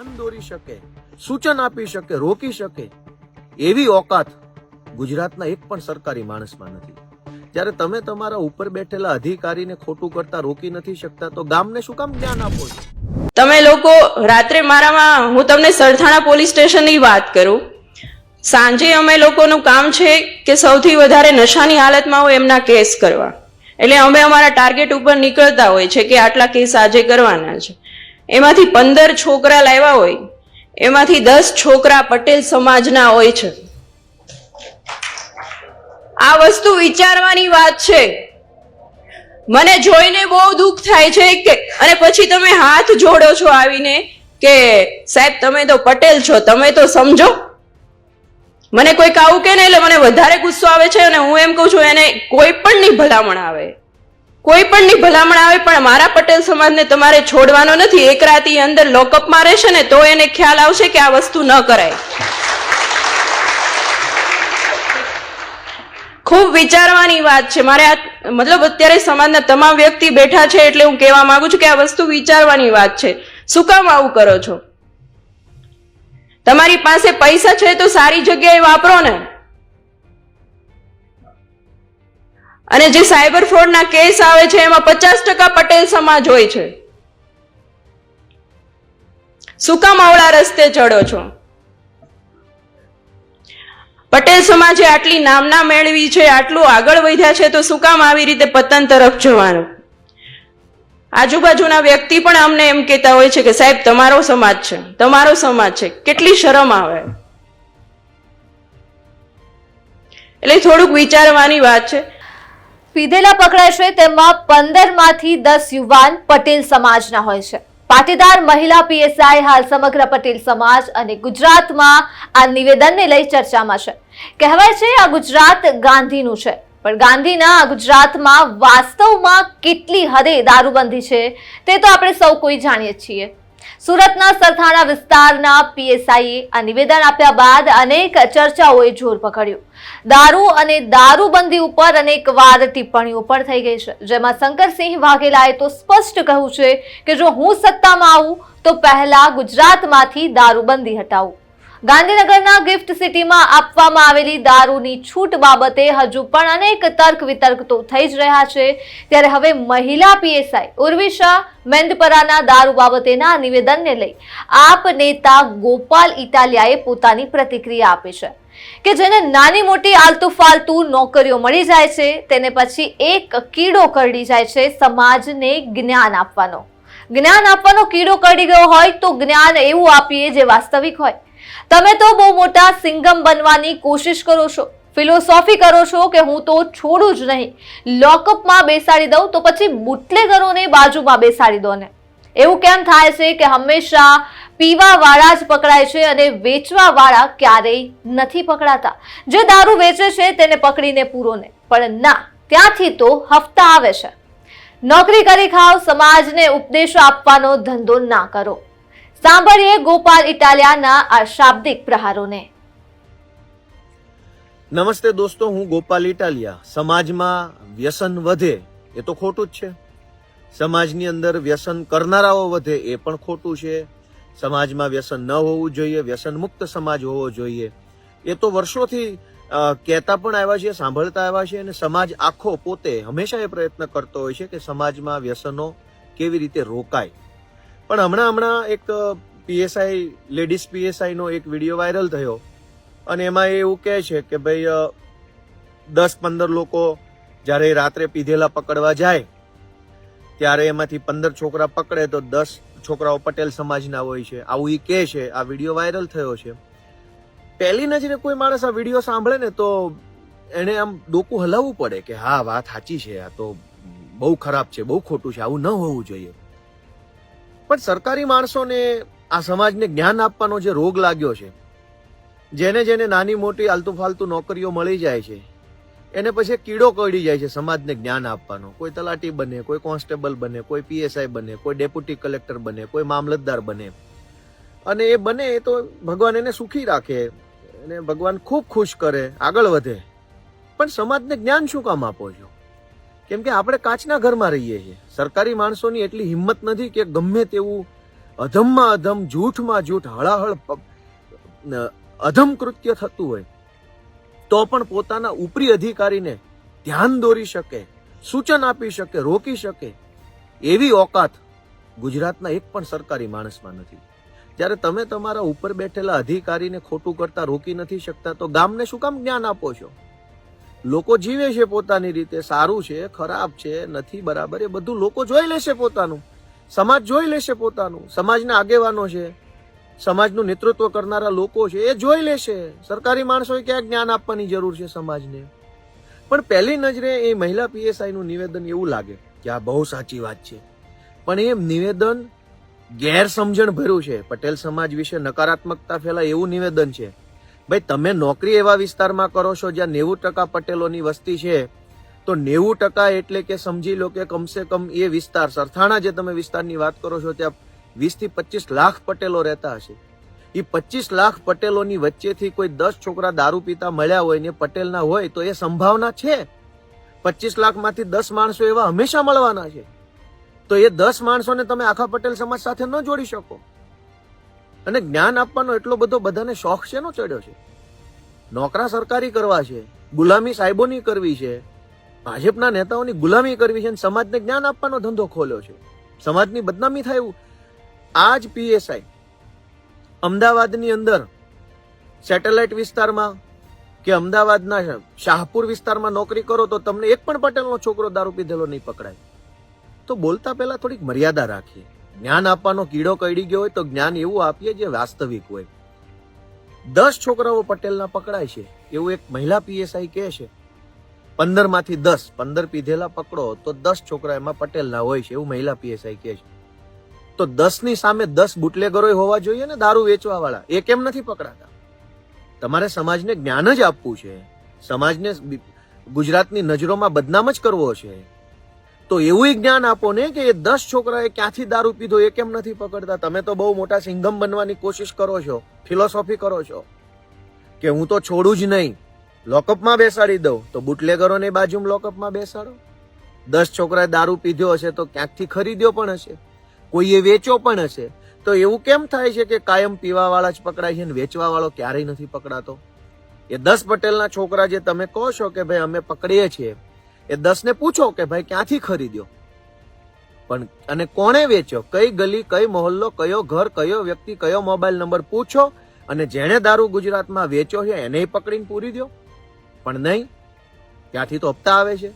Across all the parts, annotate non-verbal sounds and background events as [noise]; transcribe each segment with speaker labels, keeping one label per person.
Speaker 1: ધ્યાન દોરી શકે, સૂચન આપી શકે, રોકી શકે, એવી ઓકાત ગુજરાતના એક પણ સરકારી માણસમાં નથી. જ્યારે તમે તમારા ઉપર બેઠેલા અધિકારીને ખોટું કરતા રોકી નથી શકતા, તો ગામને શું કામ જ્ઞાન આપો છો?
Speaker 2: તમે લોકો રાત્રે મારામાં, હું તમને સરથાણા પોલીસ સ્ટેશનની વાત કરું. સાંજે અમે લોકોનું કામ છે કે સૌથી વધારે નશાની હાલતમાં હોય એમના કેસ કરવા. એટલે અમે અમારા ટાર્ગેટ ઉપર નીકળતા હોય છે કે આટલા કેસ આજે કરવાના છે. એમાંથી પંદર છોકરા લાવ્યા હોય, એમાંથી દસ છોકરા પટેલ સમાજના હોય છે. આ વસ્તુ વિચારવાની વાત છે. મને જોઈને બહુ દુઃખ થાય છે કે, અને પછી તમે હાથ જોડો છો આવીને કે, સાહેબ, તમે તો પટેલ છો, તમે તો સમજો. મને કોઈક આવું કે ને એટલે મને વધારે ગુસ્સો આવે છે અને હું એમ કહું છું, એને કોઈ પણ ની ભલામણ આવે. કોઈ પણ ની ભલામણ આવે, પણ મારા પટેલ સમાજને તમારે છોડવાનો નથી. એક રાતી અંદર લોકઅપમાં રહેશે ને, તો એને ખ્યાલ આવશે કે આ વસ્તુ ન કરાય. ખૂબ વિચારવાની વાત છે. મારે આ, મતલબ અત્યારે સમાજના તમામ વ્યક્તિ બેઠા છે એટલે હું કહેવા માંગુ છું કે આ વસ્તુ વિચારવાની વાત છે. શું કામ આવું કરો છો? તમારી પાસે પૈસા છે તો સારી જગ્યાએ વાપરો ને. અને જે સાયબર ફ્રોડના કેસ આવે છે, એમાં પચાસ ટકા પટેલ સમાજ હોય છે. શું કામ અવળા રસ્તે ચડો છો? પટેલ સમાજે આટલી નામના મેળવી છે, આટલું આગળ વધ્યા છે, તો શું કામ આવી રીતે પતન તરફ જવાનું? આજુબાજુના વ્યક્તિ પણ અમને એમ કહેતા હોય છે કે, સાહેબ, તમારો સમાજ છે, તમારો સમાજ છે, કેટલી શરમ આવે. એટલે થોડુંક વિચારવાની વાત છે.
Speaker 3: પીધેલા પકડાય છે તેમાં પંદરમાંથી દસ યુવાન પટેલ સમાજના હોય છે. પાટીદાર મહિલા પીએસઆઈ હાલ સમગ્ર પટેલ સમાજ અને ગુજરાતમાં આ નિવેદનને લઈ ચર્ચામાં છે. કહેવાય છે આ ગુજરાત ગાંધીનું છે, પણ ગાંધીના આ ગુજરાતમાં વાસ્તવમાં કેટલી હદે દારૂબંધી છે તે તો આપણે સૌ કોઈ જાણીએ છીએ. સુરતના સરથાણા વિસ્તારના પીએસઆઈએ આ નિવેદન આપ્યા બાદ અનેક ચર્ચાઓએ જોર પકડ્યું. દારૂ અને દારૂબંધી ઉપર અનેક વાર ટિપ્પણીઓ પણ થઈ ગઈ છે. જેમાં શંકરસિંહ વાઘેલાએ તો સ્પષ્ટ કહ્યું છે કે જો હું સત્તામાં આવું, તો પહેલા ગુજરાતમાંથી દારૂબંધી હટાવું. ગાંધીનગરના ગિફ્ટ સિટીમાં આપવામાં આવેલી દારૂની છૂટ બાબતે હજુ પણ અનેક તર્ક વિતર્ક તો થઈ જ રહ્યા છે. ત્યારે હવે મહિલા પીએસઆઈ ઉર્વિશા મેંદપરાના દારૂ બાબતેના નિવેદનને લઈ આપ નેતા ગોપાલ ઇટાલિયાએ પોતાની પ્રતિક્રિયા આપી છે. કે જેને નાની મોટી આલતુ ફાલતુ નોકરીઓ મળી જાય છે, તેને પછી એક કીડો કરડી જાય છે સમાજને જ્ઞાન આપવાનો. જ્ઞાન આપવાનો કીડો કરડી ગયો હોય તો જ્ઞાન એવું આપીએ જે વાસ્તવિક હોય. તમે તો બહુ મોટા સિંગમ બનવાની કોશિશ કરો છો, ફિલોસોફી કરો છો કે હું તો છોડું જ નહીં. લોકઅપમાં બેસાડી દઉં તો પછી બુટલેગરોને બાજુમાં બેસાડી દો ને. એવું કેમ થાય છે કે હંમેશા પીવા વાળા જ પકડાય છે અને વેચવા વાળા ક્યારેય નથી પકડાતા. જે દારૂ વેચે છે તેને પકડીને પૂરો ને પણ ના, ત્યાંથી તો હફતા આવે છે. નોકરી કરી ખાઓ, સમાજને ઉપદેશો આપવાનો ધંધો ના કરો. સાંભળીએ ગોપાલ ઇટાલિયાના આ શાબ્દિક પ્રહારોને.
Speaker 1: નમસ્તે દોસ્તો, હું ગોપાલ ઇટાલિયા. સમાજમાં વ્યસન વધે એ તો ખોટું જ છે. સમાજની અંદર વ્યસન કરનારાઓ વધે એ પણ ખોટું છે. સમાજમાં વ્યસન ન હોવું જોઈએ વ્યસન મુક્ત સમાજ હોવો જોઈએ. એ તો વર્ષોથી કહેતા પણ આવ્યા છે, સાંભળતા આવ્યા છે અને સમાજ આખો પોતે હંમેશા એ પ્રયત્ન કરતો હોય છે કે સમાજમાં વ્યસનો કેવી રીતે રોકાય. પણ હમણાં હમણાં એક પીએસઆઈ લેડીઝ પીએસઆઈ નો એક વીડિયો વાયરલ થયો. અને એમાં એવું કહે છે કે ભાઈ દસ પંદર લોકો જ્યારે રાત્રે પીધેલા પકડવા જાય, ત્યારે એમાંથી પંદર છોકરા પકડે તો દસ છોકરાઓ પટેલ સમાજના હોય છે, આવું એ કહે છે, આ વીડિયો વાયરલ થયો છે. પહેલી નજરે કોઈ માણસ આ વીડિયો સાંભળે ને તો એને આમ ડોકું હલાવવું પડે કે હા, વાત સાચી છે, આ તો બહુ ખરાબ છે, બહુ ખોટું છે, આવું ન હોવું જોઈએ. પણ સરકારી માણસોને આ સમાજને જ્ઞાન આપવાનો જે રોગ લાગ્યો છે, જેને જેને નાની મોટી આલતુ ફાલતુ નોકરીઓ મળી જાય છે એને પછી કીડો કરડી જાય છે સમાજને જ્ઞાન આપવાનો. કોઈ તલાટી બને, કોઈ કોન્સ્ટેબલ બને, કોઈ પીએસઆઈ બને, કોઈ ડેપ્યુટી કલેક્ટર બને, કોઈ મામલતદાર બને. અને એ બને એ તો ભગવાન એને સુખી રાખે અને ભગવાન ખૂબ ખુશ કરે, આગળ વધે. પણ સમાજને જ્ઞાન શું કામ આપો છો? કેમ કે આપણે કાચના ઘરમાં રહીએ છીએ. સરકારી માણસોની એટલી હિંમત નથી કે ગમે તેવું અધમમાં અધમ, જૂઠમાં જૂઠ, હળાહળ અધમ કૃત્ય થતું હોય. તો પણ પોતાના ઉપરી અધિકારીને ધ્યાન દોરી શકે, સૂચન આપી શકે, રોકી શકે એવી ઓકાત ગુજરાતના એક પણ સરકારી માણસમાં નથી. ત્યારે તમે તમારા ઉપર બેઠેલા અધિકારીને ખોટું કરતા રોકી નથી શકતા, તો ગામને શું કામ જ્ઞાન આપો છો? લોકો જીવે છે પોતાની રીતે, સારું છે, ખરાબ છે, નથી બરાબર, એ બધું લોકો જોઈ લેશે પોતાનું. સમાજ જોઈ લેશે પોતાનું. સમાજના આગેવાનો છે. સમાજનું નેતૃત્વ કરનારા લોકો છે, એ જોઈ લેશે. સરકારી માણસોએ ક્યાં જ્ઞાન આપવાની જરૂર છે સમાજને. પણ પહેલી નજરે એ મહિલા પીએસઆઈનું નિવેદન એવું લાગે કે આ બહુ સાચી વાત છે. પણ એ નિવેદન ગેરસમજણ ભર્યું છે. પટેલ સમાજ વિશે નકારાત્મકતા ફેલાય એવું નિવેદન છે. ભાઈ, તમે નોકરી એવા વિસ્તારમાં કરો છો જ્યાં નેવું ટકા પટેલોની વસ્તી છે, તો નેવું ટકા એટલે કે સમજી લો કે કમસે કમ એ વિસ્તાર, સરથાણા જે તમે વિસ્તારની વાત કરો છો, ત્યાં વીસથી પચીસ લાખ પટેલો રહેતા હશે. એ પચીસ લાખ પટેલોની વચ્ચેથી કોઈ દસ છોકરા દારૂ પીતા મળ્યા હોય ને પટેલના હોય તો એ સંભાવના છે? પચીસ લાખમાંથી દસ માણસો એવા હંમેશા મળવાના છે. તો એ દસ માણસોને તમે આખા પટેલ સમાજ સાથે ન જોડી શકો. અને જ્ઞાન આપવાનો એટલો બધો બધાને શોખ શેનો ચડ્યો છે? નોકરા સરકારી કરવા છે, ગુલામી સાહેબોની કરવી છે, ભાજપના નેતાઓની ગુલામી કરવી છે અને સમાજને જ્ઞાન આપવાનો ધંધો ખોલ્યો છે. સમાજની બદનામી થાય એવું આ જ પીએસઆઈ અમદાવાદની અંદર સેટેલાઇટ વિસ્તારમાં કે અમદાવાદના શાહપુર વિસ્તારમાં નોકરી કરો તો તમને એક પણ પટેલનો છોકરો દારૂ પીધેલો નહીં પકડાય. તો બોલતા પહેલા થોડીક મર્યાદા રાખીએ. જ્ઞાન આપવાનો કીડો કઈડી ગયો હોય તો જ્ઞાન એવું આપીએ જે વાસ્તવિક હોય. દસ છોકરાઓ પટેલના પકડાય છે. એવું એક મહિલા પીએસઆઈ કહે છે. પંદરમાંથી દસ, પંદર પીધેલા પકડો તો દસ છોકરા એમાં પટેલના હોય છે. એવું મહિલા પીએસઆઈ કહે છે. તો દસની સામે દસ બુટલેગરો હોવા જોઈએ ને દારૂ વેચવા વાળા એ કેમ નથી પકડાતા? તમારે સમાજને જ્ઞાન જ આપવું છે. સમાજને ગુજરાતની નજરોમાં બદનામ જ કરવો છે. તો એવું જ્ઞાન આપો ને કે એ દસ છોકરાએ ક્યાંથી દારૂ પીધો એ કેમ નથી પકડતા? તમે તો બહુ મોટા સિંઘમ બનવાની કોશિશ કરો છો, ફિલોસોફી કરો છો. કે હું તો છોડું જ નહીં. લોકઅપમાં બેસાડી દઉં. તો બુટલેગરોને બાજુમાં લોકઅપમાં બેસાડો. દસ છોકરાએ દારૂ પીધો હશે તો ક્યાંકથી ખરીદ્યો પણ હશે? કોઈએ વેચો પણ હશે. તો એવું કેમ થાય છે કે કાયમ પીવા વાળા જ પકડાય છે ને વેચવા વાળો ક્યારેય નથી પકડાતો? એ દસ પટેલના છોકરા જે તમે કહો છો કે ભાઈ અમે પકડીએ છીએ, એ દસ ને પૂછો કે ભાઈ ક્યાંથી ખરીદ્યો? પણ અને કોણે વેચ્યો? કઈ ગલી, કઈ મોહલ્લો, કયો ઘર, કયો વ્યક્તિ, કયો મોબાઈલ નંબર પૂછો અને જેણે દારૂ ગુજરાતમાં વેચ્યો છે, એને પકડીને પૂરી દો પણ નહીં, ત્યાંથી તો હપ્તા આવે છે.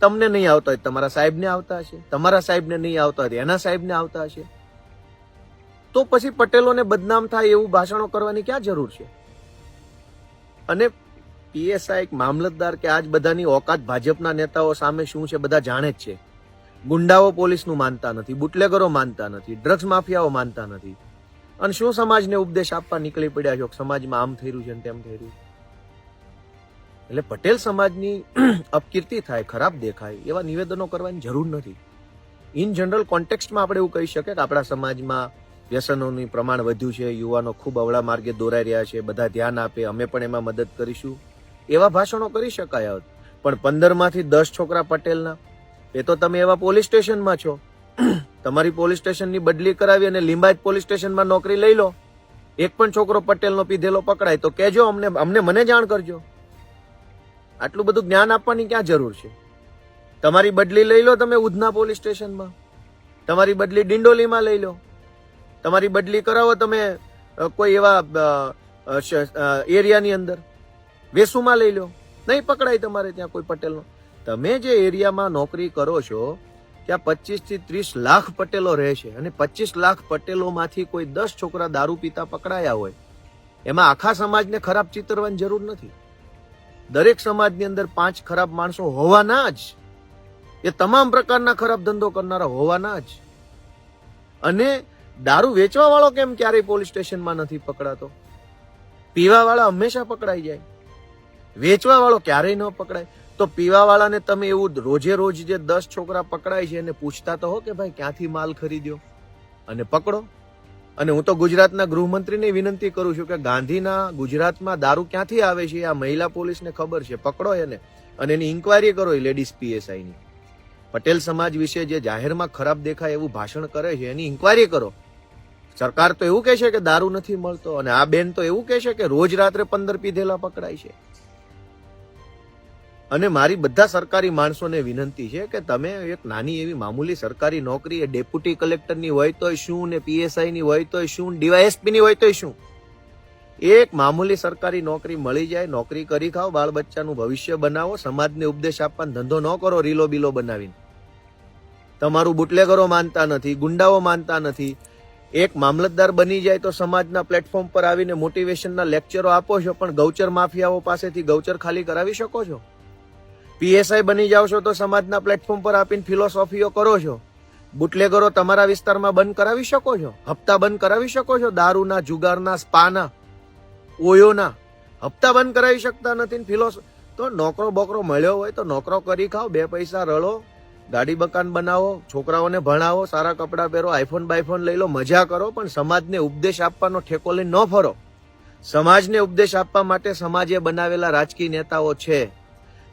Speaker 1: તમને નહીં આવતા હોય તમારા સાહેબને આવતા હશે, તમારા સાહેબને નહીં આવતા હોય એના સાહેબને આવતા હશે. તો પછી પટેલોને બદનામ થાય એવું ભાષણો કરવાની ક્યાં જરૂર છે? અને પીએસઆઈ એક મામલતદાર કે આજ બધાની ઓકાત ભાજપના નેતાઓ સામે શું છે બધા જાણે જ છે. ગુંડાઓ પોલીસનું માનતા નથી, બુટલેગરો માનતા નથી, ડ્રગ્સ માફિયાઓ માનતા નથી. અને શું સમાજને ઉપદેશ આપવા નીકળી પડ્યા છો? સમાજમાં આમ થઈ રહ્યું છે તેમ થઈ રહ્યું છે? એટલે પટેલ સમાજની [clears throat] અપકીર્તિ થાય, ખરાબ દેખાય, એવા નિવેદનો કરવાની જરૂર નથી. ઇન જનરલ કોન્ટેક્સ્ટમાં આપણે એવું કહી શકીએ કે આપણા સમાજમાં વ્યસનોનું પ્રમાણ વધ્યું છે, યુવાનો ખૂબ અવળા માર્ગે દોરાઈ રહ્યા છે, બધા ધ્યાન આપે, અમે પણ એમાં મદદ કરીશું. એવા ભાષણો કરી શકાય હોત પણ પંદરમાંથી દસ છોકરા પટેલના, એ તો તમે એવા પોલીસ સ્ટેશનમાં છો. [clears throat] તમારી પોલીસ સ્ટેશનની બદલી કરાવી અને લિંબાયત પોલીસ સ્ટેશનમાં નોકરી લઈ લો. એક પણ છોકરો પટેલનો પીધેલો પકડાય, તો કહેજો અમને અમને મને જાણ કરજો. આટલું બધું જ્ઞાન આપવાની ક્યાં જરૂર છે? તમારી બદલી લઈ લો તમે ઉધના પોલીસ સ્ટેશનમાં. તમારી બદલી ડિંડોલીમાં લઈ લો. તમારી બદલી કરાવો તમે કોઈ એવા એરિયાની અંદર. વેસુમાં લઈ લો. નહીં પકડાય તમારે ત્યાં કોઈ પટેલનો. તમે જે એરિયામાં નોકરી કરો છો, ત્યાં પચીસથી ત્રીસ લાખ પટેલો રહે છે અને પચીસ લાખ પટેલોમાંથી કોઈ દસ છોકરા દારૂ પીતા પકડાયા હોય. એમાં આખા સમાજને ખરાબ ચિતરવાની જરૂર નથી. દરેક સમાજની અંદર પાંચ ખરાબ માણસો હોવાના જ. એ તમામ પ્રકારના ખરાબ ધંધો કરનારા હોવાના જ. અને દારૂ વેચવા વાળો કેમ ક્યારેય પોલીસ સ્ટેશનમાં નથી પકડાતો? પીવા વાળા હંમેશા પકડાઈ જાય. વેચવા વાળો ક્યારેય ન પકડાય. તો પીવા વાળાને તમે એવું રોજે રોજ જે દસ છોકરા પકડાય છે એને પૂછતા તો હો કે ભાઈ ક્યાંથી માલ ખરીદ્યો? અને પકડો. અને હું તો ગુજરાતના ગૃહમંત્રીને વિનંતી કરું છું કે ગાંધીના ગુજરાતમાં દારૂ ક્યાંથી આવે છે આ મહિલા પોલીસને ખબર છે. પકડો એને અને એની ઇન્કવાયરી કરો એ લેડીઝ પીએસઆઈની પટેલ સમાજ વિશે જે જાહેરમાં ખરાબ દેખાય એવું ભાષણ કરે છે, એની ઇન્કવાયરી કરો. સરકાર તો એવું કહે છે કે દારૂ નથી મળતો અને આ બેન તો એવું કહે છે કે રોજ રાત્રે પંદર પીધેલા પકડાય છે. અને મારી બધા સરકારી માણસોને વિનંતી છે કે તમે એક નાની એવી મામૂલી સરકારી નોકરી, એ ડેપ્યુટી કલેક્ટરની હોય તોય શું ને પીએસઆઈ ની હોય તોય શું ડીવાયએસપી ની હોય તોય શું? એક મામૂલી સરકારી નોકરી મળી જાય, નોકરી કરી ખાઓ બાળ બચ્ચાનું ભવિષ્ય બનાવો, સમાજને ઉપદેશ આપવાનો ધંધો ન કરો, રીલો બીલો બનાવીને. તમારું બુટલેગરો માનતા નથી, ગુંડાઓ માનતા નથી. એક મામલતદાર બની જાય તો સમાજના પ્લેટફોર્મ પર આવીને મોટિવેશનના લેક્ચરો આપો છો, પણ ગૌચર માફિયાઓ પાસેથી ગૌચર ખાલી કરાવી શકો છો? પીએસઆઈ બની જાઓ છો તો સમાજના પ્લેટફોર્મ પર આપીને ફિલોસોફીઓ કરો છો. બુટલેગરો તમારા વિસ્તારમાં બંધ કરાવી શકો છો? હપ્તા બંધ કરાવી શકો છો? દારૂના, જુગારના, સ્પાના, ઓયોના. હપ્તા બંધ કરાવી શકતા નથી ફિલોસો તો નોકરો બોકરો મળ્યો હોય તો નોકરો કરી ખાઓ, બે પૈસા રળો, ગાડી બકાન બનાવો, છોકરાઓને ભણાવો, સારા કપડાં પહેરો આઈફોન બાઈફોન લઈ લો, મજા કરો, પણ સમાજને ઉપદેશ આપવાનો ઠેકો લઈને ન ફરો. સમાજને ઉપદેશ આપવા માટે સમાજે બનાવેલા રાજકીય નેતાઓ છે.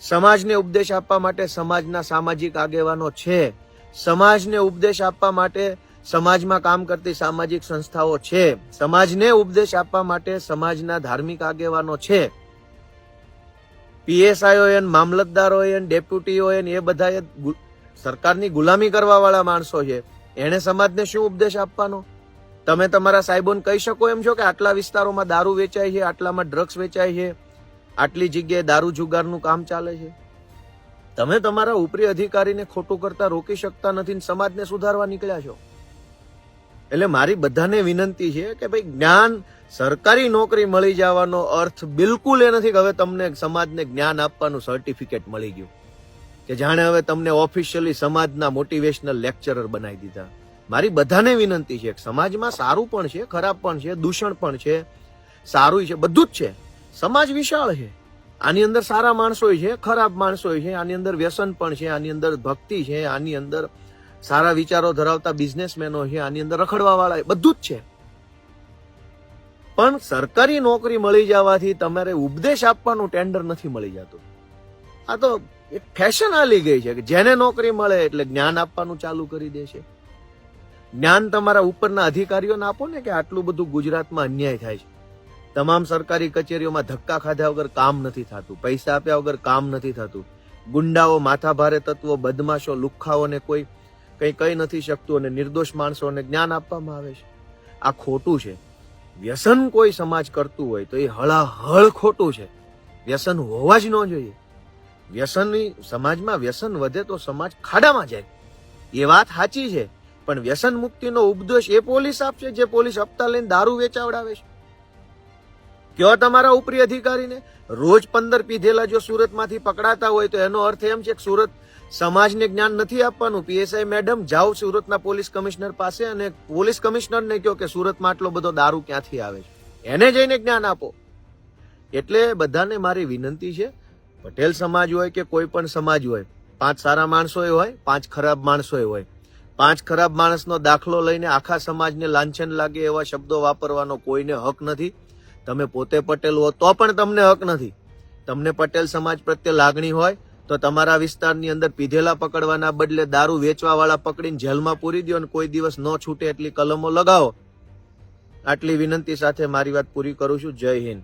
Speaker 1: સમાજને ઉપદેશ આપવા માટે સમાજના સામાજિક આગેવાનો છે. સમાજને ઉપદેશ આપવા માટે સમાજમાં કામ કરતી સામાજિક સંસ્થાઓ છે. સમાજને ઉપદેશ આપવા માટે સમાજના ધાર્મિક આગેવાનો છે. પીએસઆઈ હોય ને મામલતદાર હોય ને ડેપ્યુટી હોય એ બધા એ ગુ- સરકારની ગુલામી કરવા વાળા માણસો છે. એને સમાજને શું ઉપદેશ આપવાનો? તમે તમારા સાહેબોને કહી શકો એમ છો કે આટલા વિસ્તારોમાં દારૂ વેચાય છે, આટલામાં ડ્રગ્સ વેચાય છે? આટલી જગ્યાએ દારૂ જુગારનું કામ ચાલે છે? તમે તમારા ઉપરી અધિકારીને ખોટું કરતા રોકી શકતા નથી સમાજને સુધારવા નીકળ્યા છો. એટલે મારી બધાને વિનંતી છે કે ભાઈ, જ્ઞાન સરકારી નોકરી મળી જવાનો અર્થ બિલકુલ એ નથી કે હવે તમને સમાજને જ્ઞાન આપવાનું સર્ટિફિકેટ મળી ગયું. કે જાણે હવે તમને ઓફિશિયલી સમાજના મોટિવેશનલ લેક્ચરર બનાવી દીધા. મારી બધાને વિનંતી છે સમાજમાં સારું પણ છે, ખરાબ પણ છે, દૂષણ પણ છે, સારું છે, બધું જ છે. સમાજ વિશાળ છે. આની અંદર સારા માણસો છે, ખરાબ માણસો છે, આની અંદર વ્યસન પણ છે, આની અંદર ભક્તિ છે, આની અંદર સારા વિચારો ધરાવતા બિઝનેસમેનો છે, આની અંદર રખડવા વાળા બધું જ છે. પણ સરકારી નોકરી મળી જવાથી તમારે ઉપદેશ આપવાનું ટેન્ડર નથી મળી જતું. આ તો એક ફેશન આલી ગઈ છે કે જેને નોકરી મળે એટલે જ્ઞાન આપવાનું ચાલુ કરી દે છે. જ્ઞાન તમારા ઉપરના અધિકારીઓને આપો ને કે આટલું બધું ગુજરાતમાં અન્યાય થાય છે. તમામ સરકારી કચેરીઓમાં ધક્કા ખાધા વગર કામ નથી થતું, પૈસા આપ્યા વગર કામ નથી થતું. ગુંડાઓ, માથાભારે તત્વો, બદમાશો, લુખ્ખાઓને કોઈ કંઈ કહી નથી શકતું અને નિર્દોષ માણસોને જ્ઞાન આપવામાં આવે છે. આ ખોટું છે. વ્યસન કોઈ સમાજ કરતું હોય તો એ હળાહળ ખોટું છે. વ્યસન હોવા જ ન જોઈએ. વ્યસનની સમાજમાં વ્યસન વધે તો સમાજ ખાડામાં જાય. એ વાત સાચી છે, પણ વ્યસન મુક્તિનો ઉપદેશ એ પોલીસ આપશે જે પોલીસ હપ્તા લઈને દારૂ વેચાવડાવે છે. કયો તમારા ઉપરી અધિકારીને? રોજ પંદર પીધેલા જો સુરતમાંથી પકડાતા હોય તો એનો અર્થ એમ છે કે સુરત સમાજને જ્ઞાન નથી આપવાનું. પીએસઆઈ મેડમ, જાઓ સુરતના પોલીસ કમિશનર પાસે અને પોલીસ કમિશનરને કહો કે સુરતમાં આટલો બધો દારૂ ક્યાંથી આવે છે? એને જઈને જ્ઞાન આપો. એટલે બધાને મારી વિનંતી છે, પટેલ સમાજ હોય કે કોઈ પણ સમાજ હોય, પાંચ સારા માણસો હોય, પાંચ ખરાબ માણસો હોય, પાંચ ખરાબ માણસનો દાખલો લઈને આખા સમાજને લાંછન લાગે એવા શબ્દો વાપરવાનો કોઈને હક નથી. તમે પોતે પટેલ હો તો પણ તમને હક નથી. તમને પટેલ સમાજ પ્રત્યે લાગણી હોય, તો તમારા વિસ્તારની અંદર પીધેલા પકડવાના બદલે દારૂ વેચવા વાળા પકડીને જેલમાં પૂરી દો અને કોઈ દિવસ ન છૂટે એટલી કલમો લગાવો. આટલી વિનંતી સાથે મારી વાત પૂરી કરું છું. જય હિન્દ.